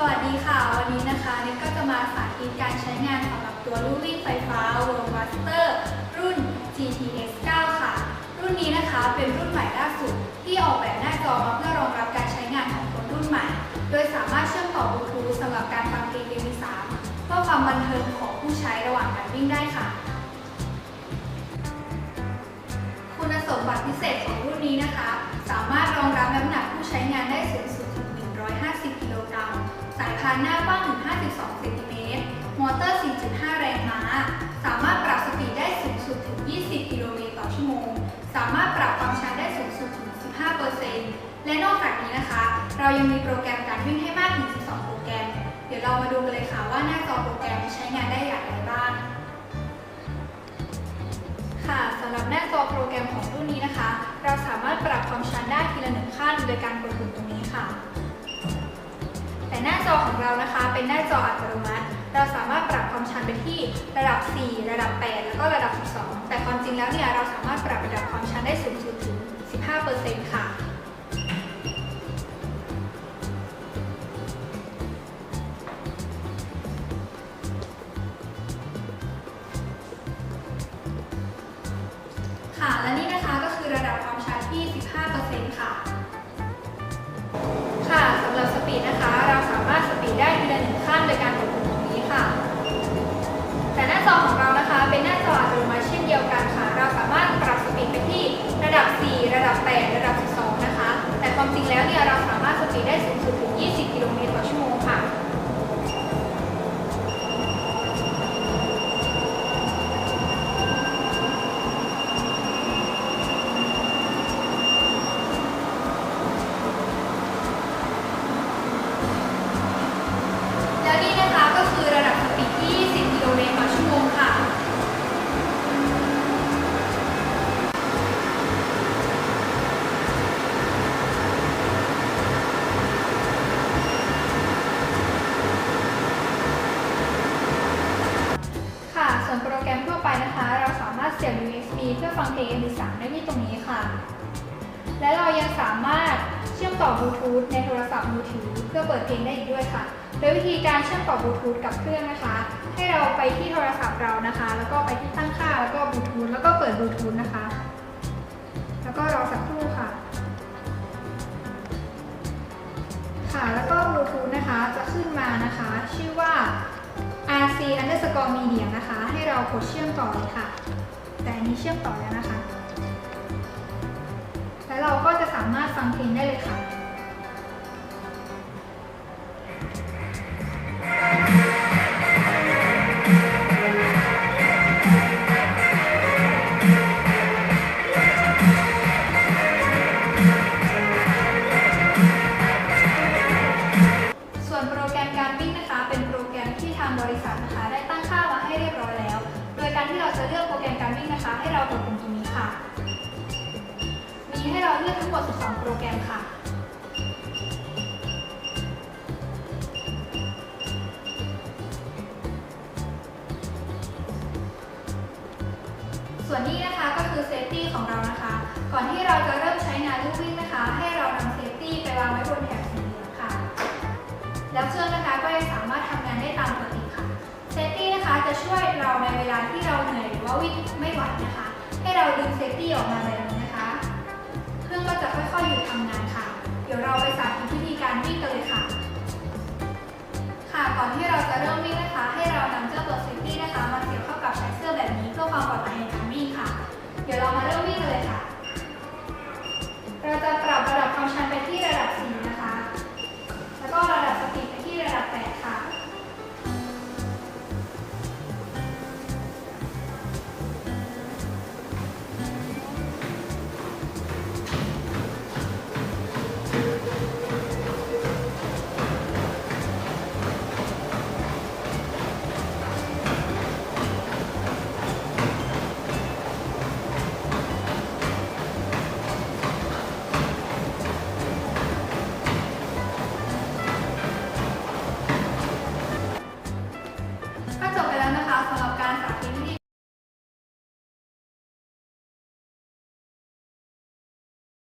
สวัสดีค่ะ วันนี้นะคะเน็ตก็จะมาสาธิตการใช้งานสำหรับตัวลู่วิ่งไฟฟ้า World Master รุ่น GTS 9 ค่ะ รุ่นนี้นะคะเป็นรุ่นใหม่ล่าสุด ที่ออกแบบหน้าจอมาเพื่อรองรับการใช้งานของคนรุ่นใหม่ โดยสามารถเชื่อมต่อบลูทูธสำหรับการฟังเพลง MP3 เพื่อความบันเทิงของผู้ใช้ระหว่างการวิ่งได้ค่ะ คุณสมบัติพิเศษของรุ่นนี้นะคะ สามารถรองรับน้ำหนัก หน้ากว้างถึง 52 เซนติเมตร มอเตอร์ 4.5 แรงม้า สามารถปรับสปีดได้สูงสุดถึง 20 กิโลเมตรต่อชั่วโมง สามารถปรับความชันได้สูงสุดถึง 15%และนอกจากนี้นะคะ เรายังมีโปรแกรมการวิ่งให้มากถึง 12 โปรแกรม เดี๋ยวเรามาดูกันเลยค่ะว่าหน้าจอโปรแกรมใช้งานได้อย่างไรบ้าง ค่ะสำหรับหน้าจอโปรแกรมของรุ่นนี้นะคะ เราสามารถปรับความชันได้ทีละหนึ่งขั้นโดยการกดปุ่มตรงนี้ค่ะ น้าจอของเรานะคะ เป็นหน้าจออัตโนมัติ เราสามารถปรับความชันไปที่ระดับ 4 ระดับ 8 แล้วก็ระดับ 12 แต่ความจริงแล้วเนี่ยเราสามารถปรับระดับความชันได้สูงสุดถึง 15%ค่ะค่ะและนี่ ได้ทีละหนึ่งขั้นโดยการกดปุ่มตรงนี้ค่ะ แต่หน้าจอของเรานะคะ เป็นหน้าจออัตโนมัติเช่นเดียวกันค่ะ เราสามารถปรับสปีดไปที่ระดับ 4 ระดับ 8 ระดับ 12 นะคะ แต่ความจริงแล้วเนี่ยเราสามารถสปีดได้สูงสุดถึง 20 กิโลเมตรต่อชั่วโมงค่ะ แล้วนี่นะคะก็คือระดับสปีดที่ 10 กิโลเมตรต่อชั่วโมงค่ะ ค่ะ ส่ วนโปรแกรมทั่วไปนะคะ เราสามารถเสียบ USB เพื่อฟังเพลง MP3 ได้ที่ตรงนี้ค่ะ และเรายังสามารถเชื่อมต่อบลูทูธในโทรศัพท์มือถือเพื่อเปิดเพลงได้อีกด้วยค่ะ โดยวิธีการเชื่อมต่อบลูทูธกับเครื่องนะคะ ให้เราไปที่โทรศัพท์เรานะคะ แล้วก็ไปที่ตั้งค่าแล้วก็บลูทูธแล้วก็เปิดบลูทูธนะคะ แล้วก็รอสักครู่ค่ะ ค่ะแล้วก็บลูทูธนะคะจะขึ้นมานะคะ ชื่อว่า underscore media นะคะ ให้เรากดเชื่อมต่อเลยค่ะ แต่อันนี้เชื่อมต่อแล้วนะคะ แล้วเราก็จะสามารถฟังเพลงได้เลยค่ะางบริษัทนะคะได้ตั้งค่ามาให้เรียบร้อยแล้ว โดยการที่เราจะเลือกโปรแกรมการวิ่งนะคะ ให้เรากดปุ่มตรงนี้ค่ะ มีให้เราเลือกทั้งหมด 12 โปรแกรมค่ะส่วนนี้นะคะก็คือเซฟตี้ของเรานะคะ ก่อนที่เราจะเริ่มใช้งานลูกวิ่งนะคะ ให้เรา ราในเวลาที่เราเหนื่อยหรือว่าวิ่งไม่ไหวนะคะ ให้เราดึงเซฟตี้ออกมาแบบนี้นะคะ เครื่องก็จะค่อยๆหยุดทำงานค่ะ เดี๋ยวเราไปสาธิตวิธีการวิ่งกันเลยค่ะ ค่ะก่อนที่เราจะเริ่มวิ่งนะคะ ให้เรานำเจ้าตัวเซฟตี้นะคะมาเสียบเข้ากับสายเสื้อแบบนี้เพื่อความปลอดภัยในการวิ่งค่ะ เดี๋ยวเรามาเริ่ม